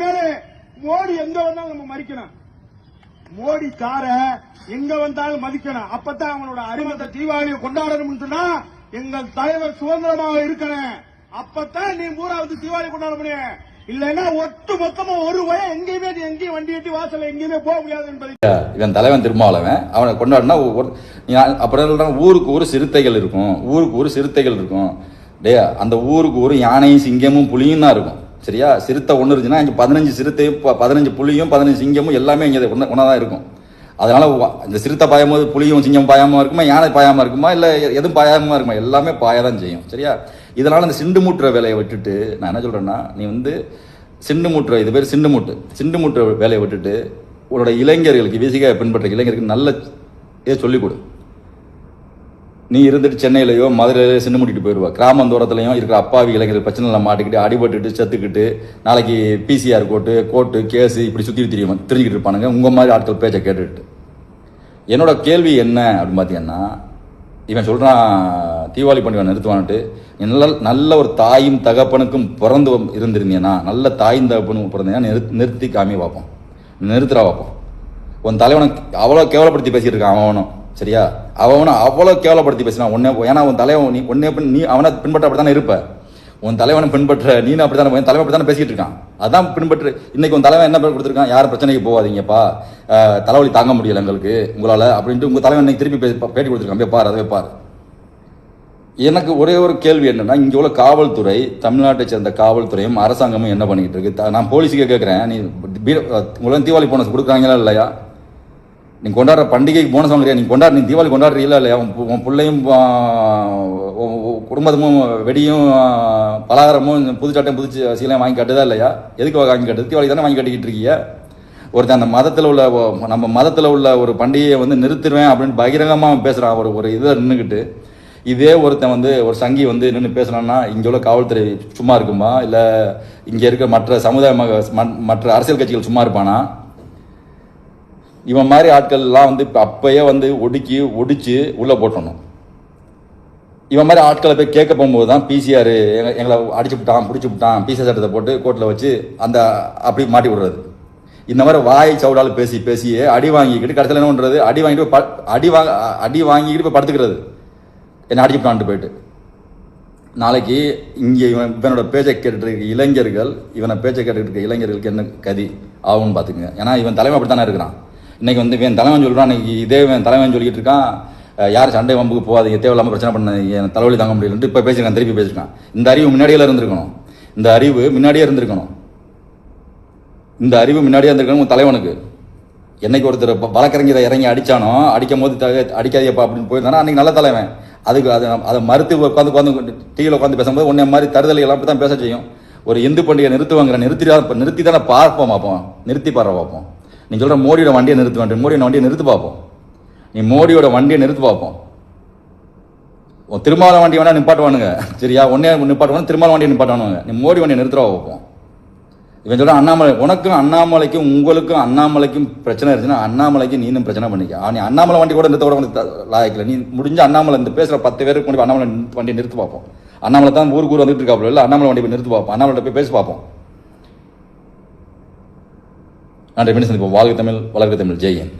இனிமேல் மோடி எங்க வந்தாலும் நம்ம மறிக்கணும். மோடி கார எங்க வந்தாலும் மதிக்கணும். அப்பதான் அவனோட அருமத்தை தீபாவளியை கொண்டாடணும்னு சொன்னா எங்கள் தலைவர் சுதந்திரமாக இருக்கணும். அப்பதான் நீ மூணாவது தீபாவளி கொண்டாட முடியும் இல்லைன்னா ஒட்டு மொத்தமா ஒரு வய எங்கேயுமே நீ எங்கேயும் வண்டி எட்டி வாசல்ல எங்கேயுமே போக முடியாது என்பதை. இவன் தலைவன் திருமாவளவன். அவனை கொண்டாடினா ஒரு- அப்புறம் ஊருக்கு ஒரு சிறுத்தைகள் இருக்கும். ஊருக்கு ஒரு சிறுத்தைகள் இருக்கும். டே அந்த ஊருக்கு ஒரு யானையும் சிங்கமும் புலியும் தான் இருக்கும். சரியா? சிறுத்தை ஒன்று இருந்துச்சுன்னா இங்கே பதினஞ்சு சிறுத்தையும் பதினஞ்சு புளியும் பதினஞ்சு சிங்கமும் எல்லாமே இங்கே ஒன்றா தான் இருக்கும். அதனால இந்த சிறுத்தை பாயும் போது சிங்கம் பாயாமல் இருக்குமா? யானை பாயாமல் இருக்குமா? இல்லை எதுவும் பாயாமல் இருக்குமா? எல்லாமே பாய தான் செய்யும். சரியா? இதனால் அந்த சிண்டு மூட்டுற வேலையை விட்டுட்டு நான் என்ன சொல்கிறேன்னா நீ வந்து சிண்டு மூட்டுற இது பேர் சிண்டு மூட்டு. சிண்டு மூட்டுற வேலையை விட்டுட்டு உன்னோட இளைஞர்களுக்கு விசிக பின்பற்ற இளைஞர்களுக்கு நல்ல இதை சொல்லிக் கொடு. நீ இருந்துட்டு சென்னையிலையோ மதுரையிலயோ சின்ன மூட்டிட்டு போயிடுவா கிராமம் தூரத்துலையும் இருக்கிற அப்பாவி இளைஞர்கள் பிரச்சனையில் மாட்டிக்கிட்டு அடிபட்டுட்டு செத்துக்கிட்டு நாளைக்கு பிசிஆர் கோட்டு கோர்ட்டு கேஸு இப்படி சுற்றி தெரியும் தெரிஞ்சுக்கிட்டு இருப்பானுங்க. உங்கள் மாதிரி ஆட்கள் பேச்சை கேட்டுட்டு என்னோட கேள்வி என்ன அப்படின்னு பார்த்தீங்கன்னா இவன் சொல்கிறான் தீபாவளி பண்டிகை நிறுத்துவான்ட்டு. நல்ல நல்ல ஒரு தாயும் தகப்பனுக்கும் பிறந்து இருந்திருந்தீங்கன்னா நல்ல தாயும் தகப்பனும் பிறந்தீங்கன்னா நிறு நிறுத்தி காமி பார்ப்போம். நிறுத்துறா பார்ப்போம். உன் தலைவனை அவ்வளோ கேவலப்படுத்தி பேசிகிட்டு இருக்கான் அவனும். சரியா? அவனை அவ்வளோ கேவலப்படுத்தி பேசினான் உன்னே ஏன்னா உன் தலைவன் நீ உன்னே பின் நீ அவனை பின்பற்ற அப்படி தானே இருப்ப. உன் தலைவனை பின்பற்ற நீ அப்படி தானே தலைவன் அப்படி தானே பேசிட்டு இருக்கான். அதான் பின்பற்று. இன்னைக்கு உன் தலைவன் என்ன பேர் கொடுத்துருக்கான்? யாரும் பிரச்சனைக்கு போகாதீங்கப்பா. தலைவலி தாங்க முடியல எங்களுக்கு. உங்களால் அப்படின்ட்டு உங்கள் தலைவன் இன்னைக்கு திருப்பி பே- பேட்டி கொடுத்துருக்கான். போய் அதை பார். எனக்கு ஒரே ஒரு கேள்வி என்னென்னா இங்கே உள்ள காவல்துறை தமிழ்நாட்டை சேர்ந்த காவல்துறையும் அரசாங்கமும் என்ன பண்ணிக்கிட்டு இருக்கு? நான் போலீஸுக்கே கேட்குறேன் நீ பீர- தீபாவளி போனஸ் கொடுக்குறாங்களா இல்லையா? நீ கொண்டாடுற பண்டிகைக்கு போனஸ் வாங்குறியா? நீ கொண்டாடு நீ தீபாவளி கொண்டாடுறீங்களா இல்லையா? உன் உன் பிள்ளையும் குடும்பத்தமும் குடும்பமும் வெடியும் பலகாரமும் புது சட்டம் புது சீலையும் வாங்கி கட்டுதா இல்லையா? எதுக்கு வாங்கி கட்டுது? தீபாவளி தானே வாங்கி கட்டிக்கிட்டு இருக்கீங்க ஒருத்தன் அந்த மதத்தில் உள்ள நம்ம மதத்தில் உள்ள ஒரு பண்டிகையை வந்து நிறுத்திடுவேன் அப்படின்னு பகிரங்கமாக பேசுகிறான் ஒரு ஒரு இதில் நின்றுக்கிட்டு இதே ஒருத்தன் வந்து ஒரு சங்கி வந்து நின்று பேசுனான்னா இங்கே உள்ள காவல்துறை சும்மா இருக்குமா? இல்லை இங்கே இருக்க மற்ற சமுதாய மக- ம- மற்ற அரசியல் கட்சிகள் சும்மா இருப்பானா? இவன் மாதிரி ஆட்கள்லாம் வந்து இப்போ அப்பயே வந்து ஒடுக்கி ஒடிச்சு உள்ளே போட்டணும். இவன் மாதிரி ஆட்களை போய் கேட்க போகும்போது தான் பிசிஆர் எங்களை அடிச்சு விட்டான் பிடிச்சி விட்டான் பிசிஆர் சட்டத்தை போட்டு கோர்ட்டில் வச்சு அந்த அப்படி மாட்டி விடுறது. இந்த மாதிரி வாய் சவுடால் பேசி பேசியே அடி வாங்கிக்கிட்டு கடைசியில் என்ன பண்ணுறது அடி வாங்கிட்டு ப- அடி வாங்க அடி வாங்கிக்கிட்டு போய் படுத்துக்கிறது. என்னை அடிச்சு விட்டான்ட்டு போயிட்டு. நாளைக்கு இங்கே இவன் இவனோட பேச்சை கேட்டுட்டு இருக்க இளைஞர்கள் இவனை பேச்சை கேட்டுட்டு இருக்க இளைஞர்களுக்கு என்ன கதி ஆகும்னு பார்த்துக்குங்க. ஏன்னா இவன் தலைமை அப்படி தானே இருக்கிறான். இன்னைக்கு வந்து இவன் தலைவன் சொல்கிறான் இன்றைக்கி இதே இவன் தலைவன் சொல்லிக்கிட்டு இருக்கான். யார் சண்டை வம்புக்கு போகாதீங்க தேவையில்லாமல் பிரச்சனை பண்ண என் தலைவலி தாங்க முடியலன்ட்டு இப்போ பேசியிருக்கான் திருப்பி பேசியிருக்கான். இந்த அறிவு முன்னாடியே இருந்திருக்கணும். இந்த அறிவு முன்னாடியே இருந்திருக்கணும். இந்த அறிவு முன்னாடியே இருந்திருக்கணும் உங்கள் தலைவனுக்கு. என்னைக்கு ஒருத்தர் ப- வழக்கறிஞரை இறங்கி அடித்தானோ அடிக்கும் போது த- அடிக்காதீப்பா அப்படின்னு போயிருந்தானா அன்றைக்கி நல்ல தலைவன். அதுக்கு அது அதை மறுத்து உட்காந்து உட்காந்து டிவியில் உட்காந்து பேசும்போது உன்னை மாதிரி தருதலை எல்லாம் அப்படி தான் பேச செய்யும். ஒரு இந்து பண்டிகை நிறுத்துவாங்கிற நிறுத்தி தான் நிறுத்தி தானே பார்ப்போம் பார்ப்போம். நிறுத்தி பாரு பார்ப்போம். நீ சொல்கிற மோடியோட வண்டியை நிறுத்து வேண்டும் மோடியோட வண்டியை நிறுத்து பார்ப்போம். நீ மோடியோட வண்டியை நிறுத்து பார்ப்போம். உன் திருமாவளவன் வண்டி வேணால் நிப்பாட்டுவானுங்க. சரியா? உன்னே நிப்பாட்டுவானு திருமாவளவன் வண்டியை நிப்பாட்டுவானுங்க. நீ மோடி வண்டியை நிறுத்துறா பார்ப்போம். இவன் சொல்றான் அண்ணாமலை உனக்கும் அண்ணாமலைக்கும் உங்களுக்கும் அண்ணாமலைக்கும் பிரச்சனை இருந்துச்சுன்னா அண்ணாமலைக்கு நீனும் பிரச்சனை பண்ணிக்க. நீ அண்ணாமலை வண்டி கூட நிறுத்த கூட உனக்கு த- நீ முடிஞ்ச அண்ணாமலை இந்த பேசுகிற பத்து பேருக்கு கொண்டு அண்ணாமலை வண்டியை நிறுத்து பார்ப்போம். அண்ணாமலை தான் ஊருக்கு ஊர் வந்துட்டு இருக்காப்புல இல்லை? அண்ணாமலை வண்டி போய் நிறுத்து பார்ப்போம். அண்ணாமலை போய் பேசி பார்ப்போம். நன்றி மீண்டும் வாழ்க தமிழ் வளர்க தமிழ். ஜெயன்